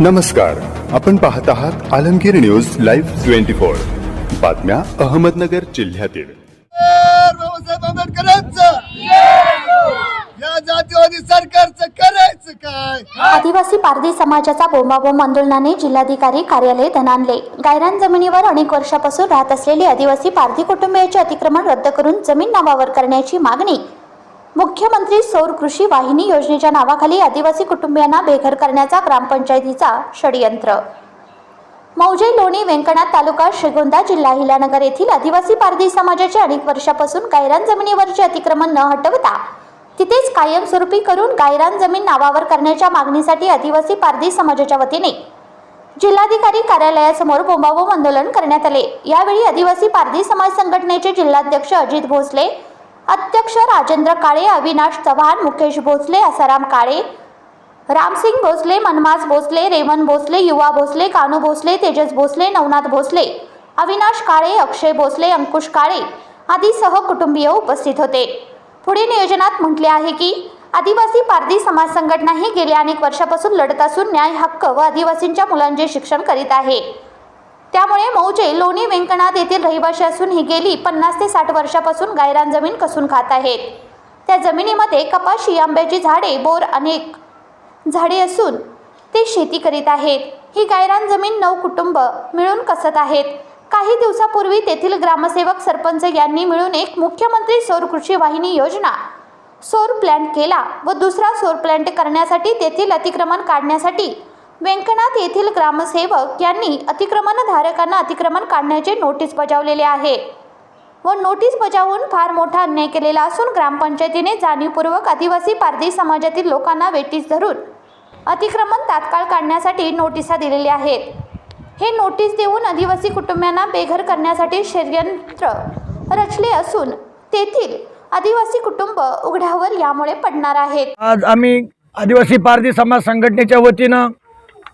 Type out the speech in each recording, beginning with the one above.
नमस्कार आपण पाहत आहात Alamgir news live twenty four. बातम्या अहमदनगर जिल्ह्यातील. बाबासाहेब आंबेडकरांचं. या जातीवादी सरकारचं करायचं काय? आदिवासी पारधी समाजाचा बोंबाबोंब आंदोलनाने जिल्हाधिकारी कार्यालय धनानले गायरान जमिनीवर अनेक वर्षापासून राहत असलेली आदिवासी पारधी कुटुंबियाचे अतिक्रमण रद्द करून जमीन नावावर करण्याची मागणी मुख्यमंत्री सौर कृषी वाहिनी योजनेच्या नावाखाली आदिवासी कुटुंबियांना बेघर करण्याचा ग्रामपंचायतीचा षडयंत्र. मौजे लोणी व्यंकनाथ तालुका श्रीगोंदा जिल्हा हिलानगर येथील आदिवासी पारधी समाजाचे अनेक वर्षापासून गायरान जमिनीवरचे अतिक्रमण न हटवता तिथेच कायमस्वरूपी करून गायरान जमीन नावावर करण्याच्या मागणीसाठी आदिवासी पारधी समाजाच्या वतीने जिल्हाधिकारी कार्यालयासमोर बोंबाबोंब आंदोलन करण्यात आले. यावेळी आदिवासी पारधी समाज संघटनेचे जिल्हाध्यक्ष अजित भोसले अध्यक्ष राजेंद्र काळे अविनाश चव्हाण मुकेश भोसले असाराम काळे रामसिंग भोसले मनमास भोसले रेवन भोसले युवा भोसले कानू भोसले तेजस भोसले नवनाथ भोसले अविनाश काळे अक्षय भोसले अंकुश काळे आदी सह कुटुंबीय उपस्थित होते. पुढे नियोजनात म्हटले आहे की आदिवासी पारधी समाज संघटना ही गेल्या अनेक वर्षापासून लढत असून न्याय हक्क व आदिवासींच्या मुलांचे शिक्षण करीत आहे. त्यामुळे मौजे लोणी व्यंकनाथ येथील रहिवाशी असून ही गेली पन्नास ते साठ वर्षापासून गायरान जमीन कसून खात आहेत. त्या जमिनीमध्ये कपाशी आंब्याची झाडे बोर अनेक झाडे असून ते शेती करीत आहेत. ही गायरान जमीन नऊ कुटुंब मिळून कसत आहेत. काही दिवसापूर्वी तेथील ग्रामसेवक सरपंच यांनी मिळून एक मुख्यमंत्री सौर कृषी वाहिनी योजना सौर प्लॅन्ट केला व दुसरा सौर प्लॅन्ट करण्यासाठी तेथील अतिक्रमण काढण्यासाठी व्यंकनाथ येथील ग्रामसेवक यांनी अतिक्रमणधारकांना अतिक्रमण काढण्याचे नोटीस बजावलेले आहे. व नोटीस बजावून फार मोठा अन्याय केलेला असून ग्रामपंचायतीने जाणीवपूर्वक आदिवासी पारधी समाजातील लोकांना वेटीस धरून अतिक्रमण तात्काळ काढण्यासाठी नोटिसा दिलेल्या आहेत. हे नोटीस देऊन आदिवासी कुटुंबियांना बेघर करण्यासाठी षडयंत्र रचले असून तेथील आदिवासी कुटुंब उघड्यावर यामुळे पडणार आहेत. आज आम्ही आदिवासी पारधी समाज संघटनेच्या वतीनं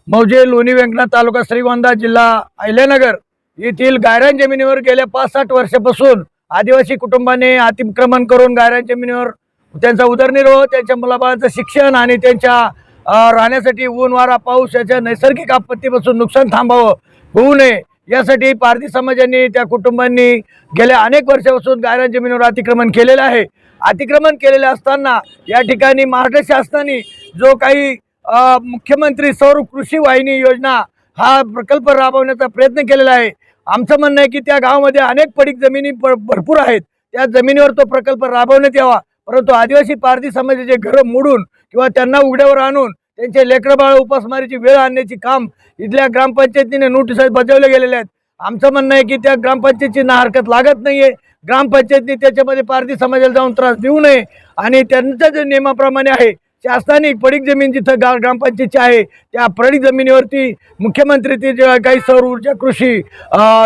मौजे लोणी व्यंकनाथ तालुका श्रीगोंदा जिल्हा अहिल्यानगर येथील गायरान जमिनीवर गेल्या पाच साठ वर्षापासून आदिवासी कुटुंबाने अतिक्रमण करून गायरान जमिनीवर त्यांचा उदरनिर्वाह त्यांच्या मुलाबाळाचं शिक्षण आणि त्यांच्या राहण्यासाठी ऊन वारा पाऊस याच्या नैसर्गिक आपत्तीपासून नुकसान थांबावं होऊ नये. यासाठी पारधी समाजाने त्या कुटुंबांनी गेल्या अनेक वर्षापासून गायरान जमिनीवर अतिक्रमण केलेलं आहे. अतिक्रमण केलेले असताना या ठिकाणी महाराष्ट्र शासनाने जो काही मुख्यमंत्री सौर कृषी वाहिनी योजना हा प्रकल्प राबवण्याचा प्रयत्न केलेला आहे. आमचं म्हणणं आहे की त्या गावामध्ये अनेक पडीक जमिनी प- भरपूर आहेत. त्या जमिनीवर तो प्रकल्प राबवण्यात यावा. परंतु आदिवासी पारधी समाजाचे घरं मोडून किंवा त्यांना उघड्यावर आणून त्यांचे लेकरबाळ उपासमारीची वेळ आणण्याची काम इथल्या ग्रामपंचायतीने नोटीस बजावले गेलेले आहेत. आमचं म्हणणं आहे की त्या ग्रामपंचायतीची ना हरकत लागत नाही आहे ग्रामपंचायतीने त्याच्यामध्ये पारधी समाजाला जाऊन त्रास देऊ नये. आणि त्यांच्या जे नियमाप्रमाणे आहे शासनाने पडीक जमीन जिथं गाव ग्रामपंचायतची आहे त्या पडीक जमिनीवरती मुख्यमंत्री ते जे काही सौर ऊर्जा कृषी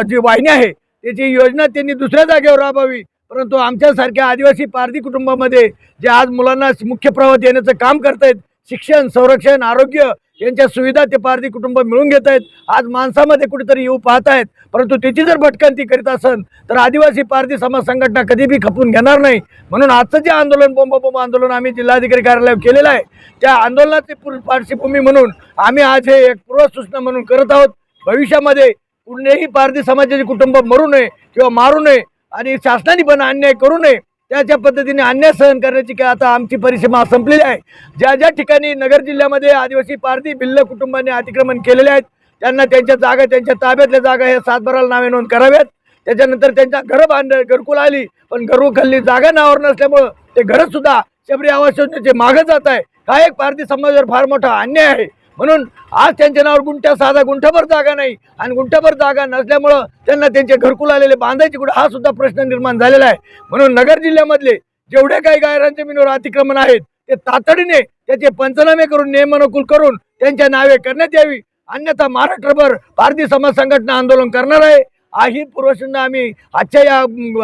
जी वाहिनी आहे त्याची योजना त्यांनी दुसऱ्या जागेवर राबवावी. परंतु आमच्यासारख्या आदिवासी पारधी कुटुंबामध्ये जे आज मुलांना मुख्य प्रवाहात येण्याचं काम करतायत शिक्षण संरक्षण आरोग्य यांच्या सुविधा ते पारधी कुटुंब मिळून घेत आहेत. आज माणसामध्ये कुठेतरी येऊ पाहत आहेत परंतु त्याची जर भटकंती करीत असेल तर आदिवासी पारधी समाज संघटना कधीबी खपून घेणार नाही. म्हणून आजचं जे आंदोलन बोंबाबोंब आंदोलन आम्ही जिल्हाधिकारी कार्यालयावर केलेलं आहे त्या आंदोलनाची पार्श्वभूमी म्हणून आम्ही आज हे एक पूर्वसूचना म्हणून करत आहोत. भविष्यामध्ये कुठलेही पारधी समाजाचे कुटुंब मरू नये किंवा मारू नये आणि शासनाने पण अन्याय करू नये. त्याच्या पद्धतीने अन्याय सहन करण्याची काय आता आमची परिसीमा संपलेली आहे. ज्या ज्या ठिकाणी नगर जिल्ह्यामध्ये आदिवासी पारधी भिल्ल कुटुंबाने अतिक्रमण केलेले आहेत त्यांना त्यांच्या जागा त्यांच्या ताब्यातल्या जागा हे सातबाराला नावे नोंद कराव्यात. त्याच्यानंतर त्यांच्या घरं बांध घरकुल आली पण घरकुलली जागा नावावर नसल्यामुळं ते घरंसुद्धा शबरी आवास योजनेचे मागं जात आहे. हा एक पारधी समाजावर फार मोठा अन्याय आहे. म्हणून आज त्यांच्या नावावर गुंठ्या साधा गुंठाभर जागा नाही आणि गुंठाभर जागा नसल्यामुळं त्यांना त्यांचे घरकुल आलेले बांधायचे कुठे हा सुद्धा प्रश्न निर्माण झालेला आहे. म्हणून नगर जिल्ह्यामधले जेवढे काही गायरान जमिनीवर अतिक्रमण आहेत ते तातडीने त्याचे पंचनामे करून नियमानुकूल करून त्यांच्या नावे करण्यात यावी. अन्यथा महाराष्ट्रभर भारतीय समाज संघटना आंदोलन करणार आहे. हा ही पूर्वसूचना आम्ही आजच्या या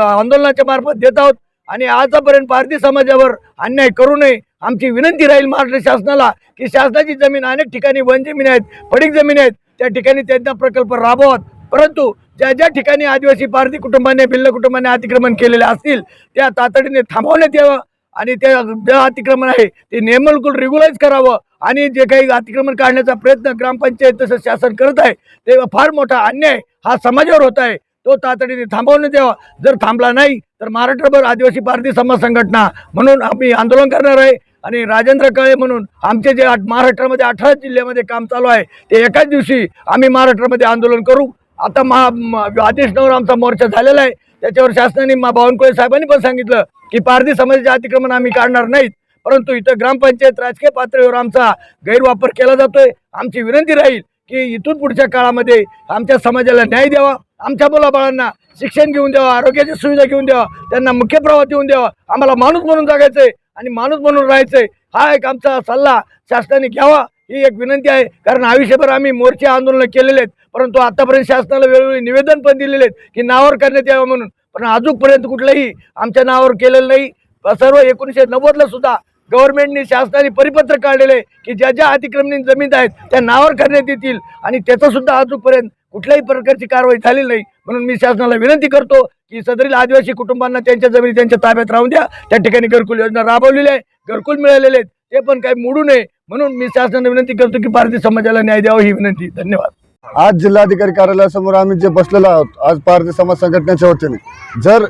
आंदोलनाच्या मार्फत देत आहोत. आणि आजपर्यंत भारतीय समाजावर अन्याय करू नये. आमची विनंती राहील महाराष्ट्र शासनाला की शासनाची जमीन अनेक ठिकाणी वन जमीन आहेत पडीक जमीन आहेत त्या ठिकाणी त्यांचा प्रकल्प राबवत. परंतु ज्या ज्या ठिकाणी आदिवासी पारधी कुटुंबाने भिल्ल कुटुंबाने अतिक्रमण केलेले असतील त्या तातडीने थांबवण्यात यावं आणि त्या जे अतिक्रमण आहे ते नियमकुल रेग्युलाइज करावं आणि जे काही अतिक्रमण काढण्याचा प्रयत्न ग्रामपंचायत तसं शासन करत आहे ते फार मोठा अन्याय हा समाजावर होत आहे. तो तातडीने थांबवण्यात द्यावा जर थांबला नाही तर महाराष्ट्रभर आदिवासी भारतीय समाज संघटना म्हणून आम्ही आंदोलन करणार आहे. आणि राजेंद्र काळे म्हणून आमचे जे आठ- महाराष्ट्रामध्ये अठरा जिल्ह्यामध्ये काम चालू आहे ते एकाच दिवशी आम्ही महाराष्ट्रामध्ये आंदोलन करू. आता महा म- आदेश नवर आमचा मोर्चा झालेला आहे. त्याच्यावर शासनाने मा बावनकुळे साहेबांनी पण सांगितलं की पारधी समाजाचे अतिक्रमण आम्ही काढणार नाहीत. परंतु इथं ग्रामपंचायत राजकीय पातळीवर आमचा गैरवापर केला जातोय. आमची विनंती राहील की इथून पुढच्या काळामध्ये आमच्या समाजाला न्याय द्यावा. आमच्या मुलाबाळांना शिक्षण घेऊन द्यावा आरोग्याची सुविधा घेऊन द्यावा त्यांना मुख्य प्रवाह देऊन द्यावा. आम्हाला माणूस म्हणून जगायचंय. आणि माणूस म्हणून राहायचंय. हा एक आमचा सल्ला शासनाने घ्यावा. ही एक विनंती आहे. कारण आयुष्यभर आम्ही मोर्चे आंदोलन केलेले आहेत. परंतु आतापर्यंत शासनाला वेळोवेळी निवेदन पण दिलेले आहेत की नावावर करण्यात यावं म्हणून. पण अजूनपर्यंत कुठलंही आमच्या नावावर केलेलं नाही. सर्व एकोणीसशे नव्वदला सुद्धा गव्हर्नमेंटने शासनाने परिपत्र काढलेले की ज्या ज्या अतिक्रमणी जमीन आहेत त्या नावावर करण्यात येतील. आणि त्याचं सुद्धा अजूनपर्यंत कुठल्याही प्रकारची कारवाई झालेली नाही. म्हणून मी शासनाला विनंती करतो की सदरील आदिवासी कुटुंबांना त्यांच्या जमिनी त्यांच्या ताब्यात राहून द्या. त्या ठिकाणी घरकुल योजना राबवलेली आहे घरकुल मिळालेले आहेत. ते पण काही मोडू नये. म्हणून मी शासनाला विनंती करतो की भारतीय समाजाला न्याय द्यावा ही विनंती. धन्यवाद. आज जिल्हाधिकारी कार्यालयासमोर आम्ही जे बसलेलो आहोत आज भारतीय समाज संघटनेच्या वतीने. जर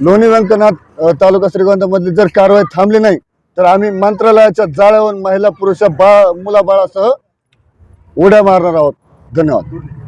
लोणी व्यंकनाथ तालुका श्रीगोंदामधली जर कारवाई थांबली नाही तर आम्ही मंत्रालयाच्या जाळ्यावर महिला पुरुष बा मुलाबाळासह उड्या मारणार आहोत. धन्यवाद.